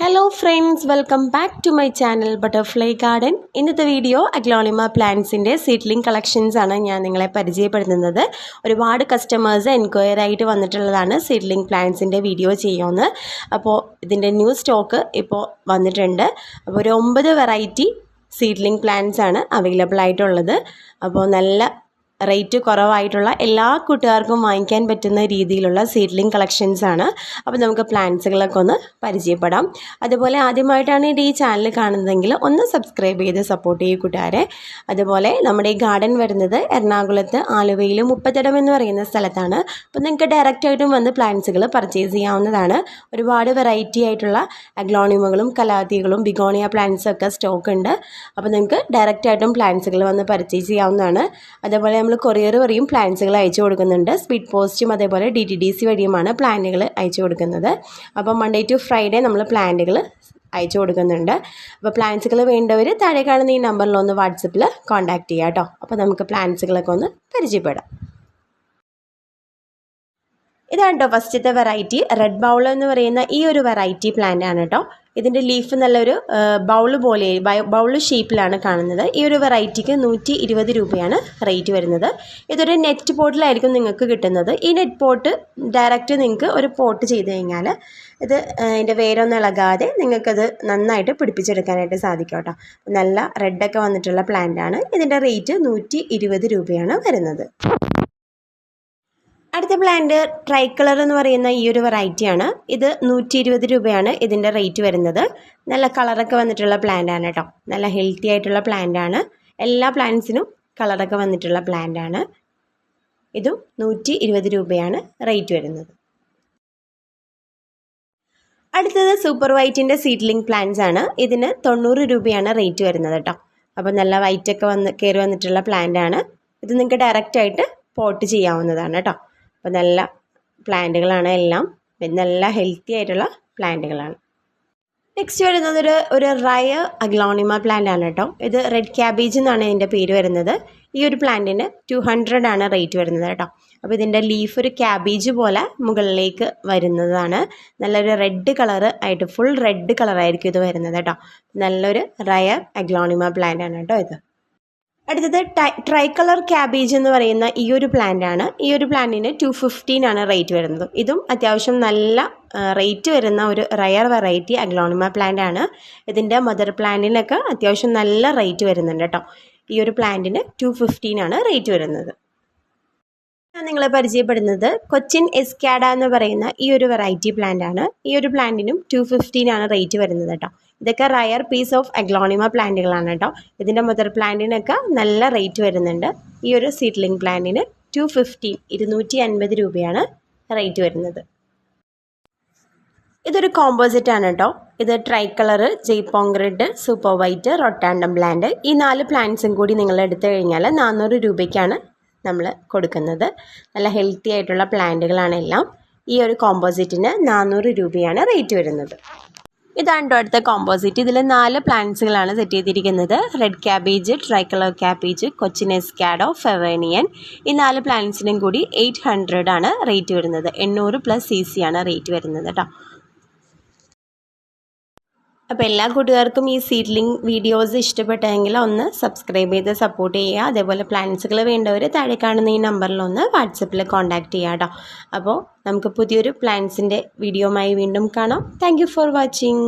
Hello friends welcome back to my channel Butterfly Garden ഇന്നത്തെ video aglaonema പ്ലാന്റ്സിന്റെ seedling collections ആണ് ഞാൻ നിങ്ങളെ പരിചയപ്പെടുത്തുന്നത്. ഒരുപാട് കസ്റ്റമേഴ്സ് എൻക്വയറി ആയിട്ട് വന്നിട്ടുള്ളതാണ് സീഡ്ലിംഗ് പ്ലാന്റ്സിന്റെ വീഡിയോ ചെയ്യുമെന്ന് അപ്പോൾ ഇതിന്റെ ന്യൂ സ്റ്റോക്ക് ഇപ്പോൾ വന്നിട്ടുണ്ട്. അപ്പോൾ ഒരു ഒമ്പത് വെറൈറ്റി സീഡ്ലിംഗ് പ്ലാന്റ്സ് ആണ് അവൈലബിൾ ആയിട്ടുള്ളത്. അപ്പോൾ നല്ല റേറ്റ് കുറവായിട്ടുള്ള എല്ലാ കൂട്ടുകാർക്കും വാങ്ങിക്കാൻ പറ്റുന്ന രീതിയിലുള്ള സീഡ്ലിംഗ് കളക്ഷൻസ് ആണ്. അപ്പോൾ നമുക്ക് പ്ലാന്റ്സുകളൊക്കെ ഒന്ന് പരിചയപ്പെടാം. അതുപോലെ ആദ്യമായിട്ടാണ് ഈ ചാനൽ കാണുന്നതെങ്കിൽ ഒന്ന് സബ്സ്ക്രൈബ് ചെയ്ത് സപ്പോർട്ട് ചെയ്യും കൂട്ടുകാരെ. അതുപോലെ നമ്മുടെ ഈ ഗാർഡൻ വരുന്നത് എറണാകുളത്ത് ആലുവയിൽ മുപ്പത്തിടം എന്ന് പറയുന്ന സ്ഥലത്താണ്. അപ്പോൾ നിങ്ങൾക്ക് ഡയറക്റ്റായിട്ടും വന്ന് പ്ലാന്റ്സുകൾ പർച്ചേസ് ചെയ്യാവുന്നതാണ്. ഒരുപാട് വെറൈറ്റി ആയിട്ടുള്ള അഗ്ലോണിയമുകളും കലാത്തികളും ബിഗോണിയ പ്ലാന്റ്സും ഒക്കെ സ്റ്റോക്ക് ഉണ്ട്. അപ്പോൾ നിങ്ങൾക്ക് ഡയറക്റ്റായിട്ടും പ്ലാന്റ്സുകൾ വന്ന് പർച്ചേസ് ചെയ്യാവുന്നതാണ്. അതുപോലെ നമ്മൾ കൊറിയർ വഴിയും പ്ലാന്റ്സുകൾ അയച്ചു കൊടുക്കുന്നുണ്ട്. സ്പീഡ് പോസ്റ്റും അതേപോലെ ഡി ടി ഡി സി വഴിയുമാണ് പ്ലാന്റുകൾ അയച്ചു കൊടുക്കുന്നത്. അപ്പോൾ മൺഡേ ടു ഫ്രൈഡേ നമ്മൾ പ്ലാന്റുകൾ അയച്ചു കൊടുക്കുന്നുണ്ട്. അപ്പോൾ പ്ലാന്റ്സുകൾ വേണ്ടവർ താഴെ കാണുന്ന ഈ നമ്പറിൽ ഒന്ന് വാട്സപ്പിൽ കോൺടാക്റ്റ് ചെയ്യാം കേട്ടോ അപ്പോൾ നമുക്ക് പ്ലാന്റ്സുകളൊക്കെ ഒന്ന് പരിചയപ്പെടാം. ഇതാണ് കേട്ടോ ഫസ്റ്റത്തെ വെറൈറ്റി റെഡ് ബൗൾ എന്ന് പറയുന്ന ഈ ഒരു വെറൈറ്റി പ്ലാന്റ് ആണ് കേട്ടോ ഇതിന്റെ ലീഫ് നല്ലൊരു ബൗൾ പോലെ ബൗൾ ഷേപ്പിലാണ് കാണുന്നത്. ഈ ഒരു വെറൈറ്റിക്ക് നൂറ്റി ഇരുപത് രൂപയാണ് റേറ്റ് വരുന്നത്. ഇതൊരു നെറ്റ് പോട്ടിലായിരിക്കും നിങ്ങൾക്ക് കിട്ടുന്നത്. ഈ നെറ്റ് പോട്ട് ഡയറക്റ്റ് നിങ്ങൾക്ക് ഒരു പോട്ട് ചെയ്ത് കഴിഞ്ഞാൽ ഇത് അതിന്റെ വേരൊന്നും ഇളകാതെ നിങ്ങൾക്കത് നന്നായിട്ട് പിടിപ്പിച്ചെടുക്കാനായിട്ട് സാധിക്കും കേട്ടോ നല്ല റെഡൊക്കെ വന്നിട്ടുള്ള പ്ലാന്റ് ആണ്. ഇതിന്റെ റേറ്റ് നൂറ്റി രൂപയാണ് വരുന്നത്. അടുത്ത പ്ലാന്റ് ട്രൈ കളർ എന്ന് പറയുന്ന ഈ ഒരു വെറൈറ്റിയാണ് ഇത് നൂറ്റി ഇരുപത് രൂപയാണ് ഇതിന്റെ റേറ്റ് വരുന്നത്. നല്ല കളറൊക്കെ വന്നിട്ടുള്ള പ്ലാന്റ് ആണ് കേട്ടോ നല്ല ഹെൽത്തി ആയിട്ടുള്ള പ്ലാന്റ് ആണ്. എല്ലാ പ്ലാന്റ്സിനും കളറൊക്കെ വന്നിട്ടുള്ള പ്ലാന്റ് ആണ്. ഇതും നൂറ്റി ഇരുപത് രൂപയാണ് റേറ്റ് വരുന്നത്. അടുത്തത് സൂപ്പർ വൈറ്റിന്റെ സീഡ്ലിംഗ് പ്ലാന്റ്സ് ആണ്. ഇതിന് തൊണ്ണൂറ് രൂപയാണ് റേറ്റ് വരുന്നത് കേട്ടോ അപ്പോൾ നല്ല വൈറ്റൊക്കെ വന്ന് കയറി വന്നിട്ടുള്ള പ്ലാന്റ് ആണ്. ഇത് നിങ്ങൾക്ക് ഡയറക്റ്റായിട്ട് പോട്ട് ചെയ്യാവുന്നതാണ് കേട്ടോ അപ്പോൾ നല്ല പ്ലാന്റുകളാണ് എല്ലാം. നല്ല ഹെൽത്തി ആയിട്ടുള്ള പ്ലാന്റുകളാണ്. നെക്സ്റ്റ് വരുന്നത് ഒരു ഒരു റയർ അഗ്ലോണിമ പ്ലാന്റ് ആണ് കേട്ടോ. ഇത് റെഡ് ക്യാബേജ് എന്നാണ് ഇതിന്റെ പേര് വരുന്നത്. ഈ ഒരു പ്ലാന്റിന് ടു ഹൺഡ്രഡ് ആണ് റേറ്റ് വരുന്നത് കേട്ടോ. അപ്പോൾ ഇതിന്റെ ലീഫ് ഒരു ക്യാബേജ് പോലെ മുകളിലേക്ക് വരുന്നതാണ്. നല്ലൊരു റെഡ് കളർ ആയിട്ട് ഫുൾ റെഡ് കളറായിരിക്കും ഇത് വരുന്നത് കേട്ടോ. നല്ലൊരു റയർ അഗ്ലോണിമ പ്ലാന്റ് ആണ് കേട്ടോ ഇത്. അടുത്തത് ട്രൈ കളർ ക്യാബേജ് എന്ന് പറയുന്ന ഈ ഒരു പ്ലാന്റ് ആണ്. ഈ ഒരു പ്ലാന്റിന് ടു ഫിഫ്റ്റീൻ ആണ് റേറ്റ് വരുന്നത്. ഇതും അത്യാവശ്യം നല്ല റേറ്റ് വരുന്ന ഒരു റയർ വെറൈറ്റി അഗ്ലോണിമ പ്ലാന്റ് ആണ്. ഇതിന്റെ മദർ പ്ലാന്റിനൊക്കെ അത്യാവശ്യം നല്ല റേറ്റ് വരുന്നുണ്ട് കേട്ടോ ഈ ഒരു പ്ലാന്റിന് ടു ഫിഫ്റ്റീൻ ആണ് റേറ്റ് വരുന്നത്. ഞാൻ നിങ്ങളെ പരിചയപ്പെടുന്നത് കൊച്ചിൻ എസ്കാഡ എന്ന് പറയുന്ന ഈ ഒരു വെറൈറ്റി പ്ലാന്റ് ആണ്. ഈ ഒരു പ്ലാന്റിനും ടു ഫിഫ്റ്റീൻ ആണ് റേറ്റ് വരുന്നത് കേട്ടോ ഇതൊക്കെ റയർ പീസ് ഓഫ് അഗ്ലോണിമ പ്ലാന്റുകളാണ് കേട്ടോ ഇതിന്റെ മദർ പ്ലാന്റിനൊക്കെ നല്ല റേറ്റ് വരുന്നുണ്ട്. ഈ ഒരു സീഡ്ലിംഗ് പ്ലാന്റിന് ടു ഫിഫ്റ്റീൻ ഇരുന്നൂറ്റി അൻപത് രൂപയാണ് റേറ്റ് വരുന്നത്. ഇതൊരു കോമ്പോസിറ്റ് ആണ് കേട്ടോ ഇത് tricolour Jaipong red super white rotundum plant ഈ നാല് പ്ലാന്റ്സും കൂടി നിങ്ങൾ എടുത്തു കഴിഞ്ഞാൽ നാനൂറ് രൂപയ്ക്കാണ് നമ്മൾ കൊടുക്കുന്നത്. നല്ല ഹെൽത്തി ആയിട്ടുള്ള പ്ലാന്റുകളാണെല്ലാം ഈ ഒരു കോമ്പോസിറ്റിന് നാനൂറ് രൂപയാണ് റേറ്റ് വരുന്നത്. ഇതാണ് അടുത്ത കോമ്പോസിറ്റ് ഇതിൽ നാല് പ്ലാന്റ്സുകളാണ് സെറ്റ് ചെയ്തിരിക്കുന്നത്. Red cabbage tricolour cabbage കൊച്ചിനെസ് കാഡോ ഫെവേണിയൻ ഈ നാല് പ്ലാന്റ്സിനും കൂടി എയ്റ്റ് ഹൺഡ്രഡ് ആണ് റേറ്റ് വരുന്നത്. എണ്ണൂറ് പ്ലസ് സി സി ആണ് റേറ്റ് വരുന്നത് കേട്ടോ അപ്പോൾ എല്ലാ കൂട്ടുകാർക്കും ഈ സീഡ്ലിംഗ് വീഡിയോസ് ഇഷ്ടപ്പെട്ടെങ്കിൽ ഒന്ന് സബ്സ്ക്രൈബ് ചെയ്ത് സപ്പോർട്ട് ചെയ്യുക. അതേപോലെ പ്ലാൻസുകൾ വേണ്ടവർ താഴെ കാണുന്ന ഈ നമ്പറിൽ ഒന്ന് വാട്സപ്പിൽ കോൺടാക്റ്റ് ചെയ്യുക കേട്ടോ അപ്പോൾ നമുക്ക് പുതിയൊരു പ്ലാൻസിന്റെ വീഡിയോമായി വീണ്ടും കാണാം. Thank for watching